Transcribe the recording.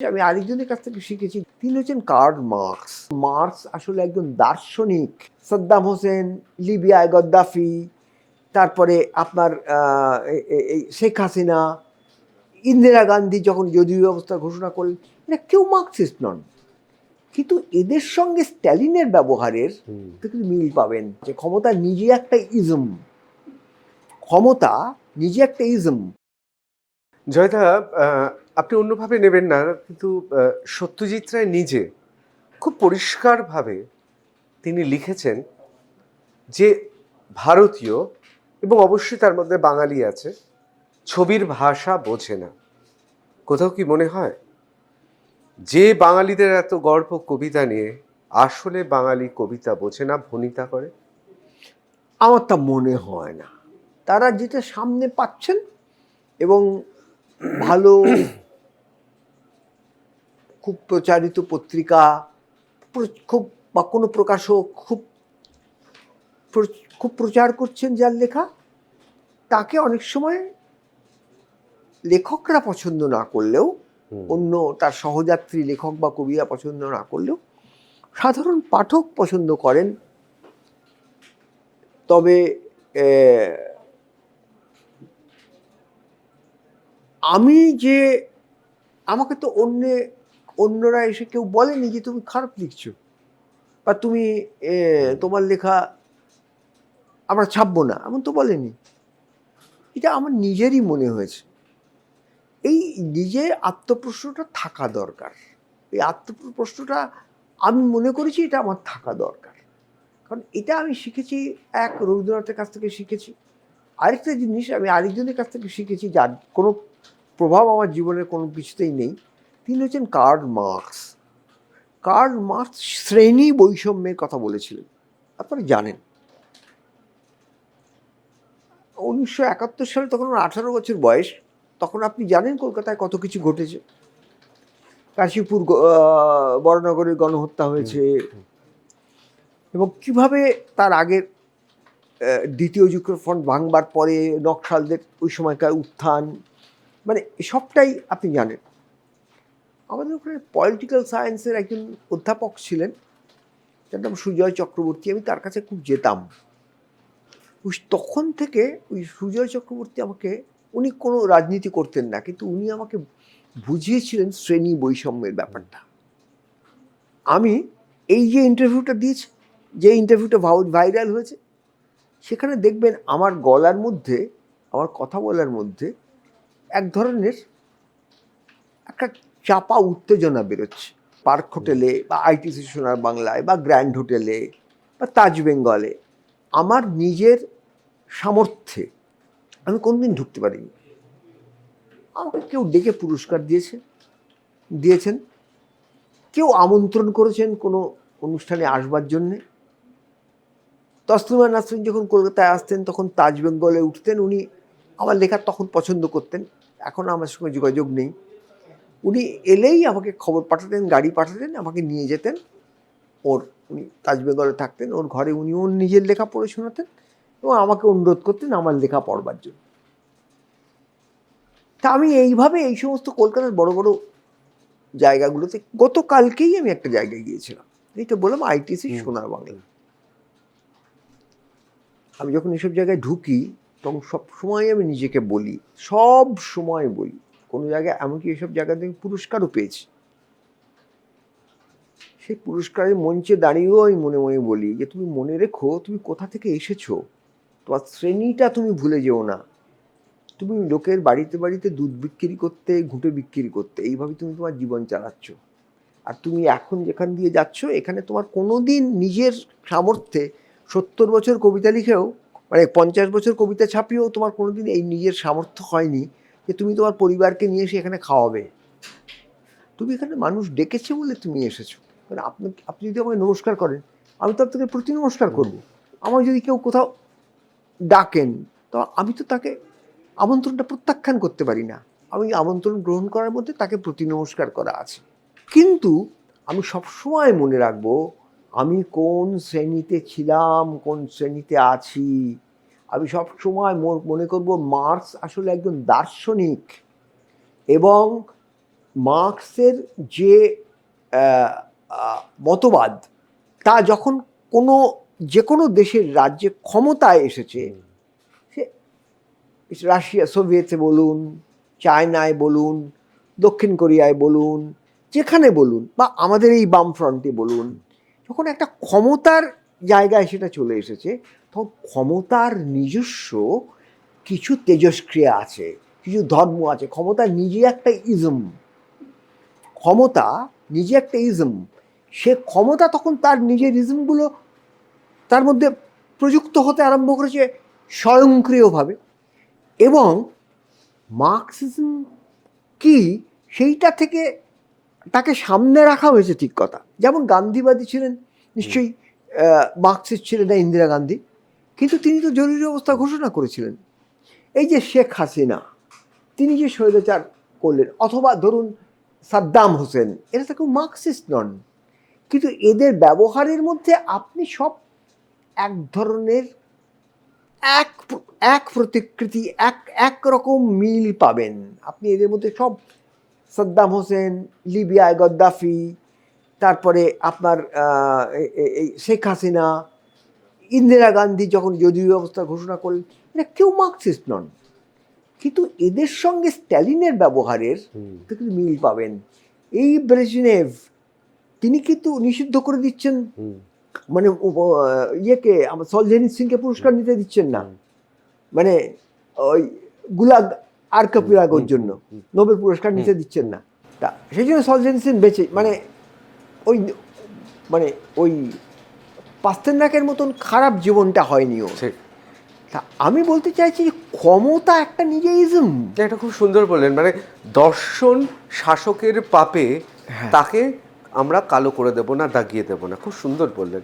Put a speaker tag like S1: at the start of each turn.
S1: আমি আরেকজনের কাছ থেকে শিখেছি তিনি হচ্ছেন কার্ল মার্কস। মার্কস আসলে একজন দার্শনিক। সাদ্দাম হোসেন লিবিয়ায় গদ্দাফি তারপরে আপনার শেখ হাসিনা ইন্দিরা গান্ধী যখন জরুরি ব্যবস্থা ঘোষণা করলেন এরা কেউ মার্কসিস্ট নন। কিন্তু এদের সঙ্গে স্ট্যালিনের ব্যবহারের কিন্তু মিল পাবেন যে ক্ষমতা নিজে একটা ইজম। ক্ষমতা নিজে একটা ইজম।
S2: জয়দা আপনি অন্যভাবে নেবেন না, কিন্তু সত্যজিৎ রায় নিজে খুব পরিষ্কারভাবে তিনি লিখেছেন যে ভারতীয় এবং অবশ্যই তার মধ্যে বাঙালি আছে, ছবির ভাষা বোঝে না। কোথাও কি মনে হয়? যে বাঙালিদের এত গর্ব কবিতা নিয়ে আসলে বাঙালি কবিতা বোঝে না, ভনিতা করে?
S1: আমার তা মনে হয় না। তারা যেটা সামনে পাচ্ছেন এবং ভালো খুব প্রচারিত পত্রিকা খুব বা কোনো প্রকাশক খুব খুব প্রচার করছেন যার লেখা। তাকে অনেক সময় লেখকরা পছন্দ না করলেও অন্য তার সহযাত্রী লেখক বা কবিরা পছন্দ না করলেও সাধারণ পাঠক পছন্দ করেন। তবে আমি যে আমাকে তো অন্য অন্যরা এসে কেউ বলেনি যে তুমি খারাপ লিখছো বা তুমি তোমার লেখা আমরা ছাপবো না, এমন তো বলেনি। এটা আমার নিজেরই মনে হয়েছে। এই নিজের আত্মপ্রশ্নটা থাকা দরকার। এই আত্মপ্রশ্নটা আমি মনে করেছি এটা আমার থাকা দরকার। কারণ এটা আমি শিখেছি, এক রবীন্দ্রনাথের কাছ থেকে শিখেছি। আরেকটা জিনিস আমি আরেকজনের কাছ থেকে শিখেছি যার কোনো প্রভাব আমার জীবনের কোনো কিছুতেই নেই। তিনি হচ্ছেন কার্ল মার্কস। কার্ল মার্কস শ্রেণি বৈষম্যের কথা বলেছিলেন। আপনারা জানেন। উনিশশো একাত্তর সালে তখন আঠারো বছর বয়স। তখন আপনি জানেন কলকাতায় কত কিছু ঘটেছে? কাশীপুর বড়নগরের গণহত্যা হয়েছে। এবং কীভাবে তার আগের দ্বিতীয় যুক্তফ্রন্ট ভাঙবার পরে নকশালদের ওই সময়কার উত্থান? মানে সবটাই আপনি জানেন। আমাদের ওখানে পলিটিক্যাল সায়েন্সের একজন অধ্যাপক ছিলেন, যার নাম সুজয় চক্রবর্তী। আমি তার কাছে খুব যেতাম। ওই তখন থেকে ওই সুজয় চক্রবর্তী আমাকে, উনি কোনো রাজনীতি করতেন না, কিন্তু উনি আমাকে বুঝিয়েছিলেন শ্রেণি বৈষম্যের ব্যাপারটা। আমি এই যে ইন্টারভিউটা দিয়েছি, যে ইন্টারভিউটা ভাইরাল হয়েছে, সেখানে দেখবেন আমার গলার মধ্যে, আমার কথা বলার মধ্যে এক ধরনের একটা চাপা উত্তেজনা বেরোচ্ছে। পার্ক হোটেলে বা আইটিসি সোনার বাংলায় বা গ্র্যান্ড হোটেলে বা তাজ বেঙ্গলে আমার নিজের সামর্থ্যে আমি কোনদিন ঢুকতে পারিনি। আমাকে কেউ ডেকে পুরস্কার দিয়েছে দিয়েছেন। কেউ আমন্ত্রণ করেছেন কোনো অনুষ্ঠানে আসবার জন্যে। তসলিমা নাসরিন যখন কলকাতায় আসতেন, তখন তাজ বেঙ্গলে উঠতেন। উনি আমার লেখা তখন পছন্দ করতেন। এখন আমার সঙ্গে যোগাযোগ নেই। উনি এলেই আমাকে খবর পাঠাতেন গাড়ি পাঠাতেন আমাকে নিয়ে যেতেন। ওর উনি তাজ বেঙ্গলে থাকতেন ওর ঘরে উনি ওর নিজের লেখা পড়ে শোনাতেন এবং আমাকে অনুরোধ করতেন আমার লেখা পড়বার জন্য। তা আমি এইভাবে এই সমস্ত কলকাতার বড় বড় জায়গাগুলোতে গতকালকেই আমি একটা জায়গায় গিয়েছিলাম। এইটা বললাম আইটিসি সোনার বাংলা। আমি যখন এসব জায়গায় ঢুকি তখন সব সময় আমি নিজেকে বলি সব সময় বলি। কোনো জায়গায়, এমনকি এসব জায়গা থেকে পুরস্কারও পেয়েছি। সেই পুরস্কারের মঞ্চে দাঁড়িয়েও আমি মনে মনে বলি যে, তুমি মনে রেখো, তুমি কোথা থেকে এসেছ? তোমার শ্রেণীটা তুমি ভুলে যেও না। তুমি লোকের বাড়িতে বাড়িতে দুধ বিক্রি করতে, ঘুঁটে বিক্রি করতে, এইভাবে তুমি তোমার জীবন চালাচ্ছ। আর তুমি এখন যেখান দিয়ে যাচ্ছ, এখানে তোমার কোনো দিন নিজের সামর্থ্যে সত্তর বছর কবিতা লিখেও মানে পঞ্চাশ বছর কবিতা ছাপিয়েও তোমার কোনোদিন এই নিজের সামর্থ্য হয়নি। যে তুমি তোমার পরিবারকে নিয়ে এসে এখানে খাওয়াবে। তুমি এখানে মানুষ ডেকেছে বলে তুমি এসেছ। মানে আপনি আপনি যদি আমাকে নমস্কার করেন, আমি তো আপনাকে প্রতি নমস্কার করব। আমার যদি কেউ কোথাও ডাকেন, তো আমি তো তাকে আমন্ত্রণটা প্রত্যাখ্যান করতে পারি না। আমি আমন্ত্রণ গ্রহণ করার মধ্যে তাকে প্রতি নমস্কার করা আছে। কিন্তু আমি সবসময় মনে রাখব, আমি কোন শ্রেণীতে ছিলাম, কোন শ্রেণীতে আছি আমি সবসময় মনে করব মার্কস আসলে একজন দার্শনিক এবং মার্কসের যে মতবাদ তা যখন কোনো যে কোনো দেশের রাজ্যে ক্ষমতায় এসেছে সে রাশিয়া সোভিয়েতে বলুন চায়নায় বলুন দক্ষিণ কোরিয়ায় বলুন যেখানে বলুন বা আমাদের এই বামফ্রন্টে বলুন যখন একটা ক্ষমতার জায়গায় সেটা চলে এসেছে। তখন ক্ষমতার নিজস্ব কিছু তেজস্ক্রিয়া আছে, কিছু ধর্ম আছে। ক্ষমতা নিজে একটা ইজম। ক্ষমতা নিজে একটা ইজম। সে ক্ষমতা তখন তার নিজের ইজমগুলো তার মধ্যে প্রযুক্ত হতে আরম্ভ করেছে স্বয়ংক্রিয়ভাবে। এবং মার্কসিজম কি সেইটা থেকে তাকে সামনে রাখা হয়েছে ঠিক কথা। যেমন গান্ধীবাদী ছিলেন, নিশ্চয়ই মার্কসিস্ট ছিলেন না ইন্দিরা গান্ধী, কিন্তু তিনি তো জরুরি অবস্থা ঘোষণা করেছিলেন। এই যে শেখ হাসিনা, তিনি যে স্বৈরাচার করলেন, অথবা ধরুন সাদ্দাম হোসেন, এরা তো কেউ মার্কসিস্ট নন, কিন্তু এদের ব্যবহারের মধ্যে আপনি সব এক ধরনের, এক এক প্রতিকৃতি, এক এক রকম মিল পাবেন। আপনি এদের মধ্যে সব সাদ্দাম হোসেন, লিবিয়ায় গদ্দাফি তারপরে আপনার শেখ হাসিনা ইন্দিরা গান্ধী যখন জরুরি ব্যবস্থা ঘোষণা করলেন এরা কেউ মার্কসিস্ট নন। কিন্তু এদের সঙ্গে স্ট্যালিনের ব্যবহারের কিন্তু মিল পাবেন। এই ব্রেজনেভ তিনি কিন্তু নিষিদ্ধ করে দিচ্ছেন। মানে ইয়েকে আমার সলজেনিত সিংকে পুরস্কার নিতে দিচ্ছেন না। মানে ওই গুলাগ আর কাপিরাগোর জন্য। নোবেল পুরস্কার নিতে দিচ্ছেন না। তা সেই জন্য সলজেনিসিন বেঁচে মানে ওই মানে ওই পাস্তেনাকের মতন খারাপ জীবনটা হয়নি ও তা আমি বলতে চাইছি যে ক্ষমতা একটা নিজে ইজম
S2: এটা খুব সুন্দর বললেন মানে দর্শন শাসকের পাপে তাকে আমরা কালো করে দেব না দাগিয়ে দেব না। খুব সুন্দর বললেন।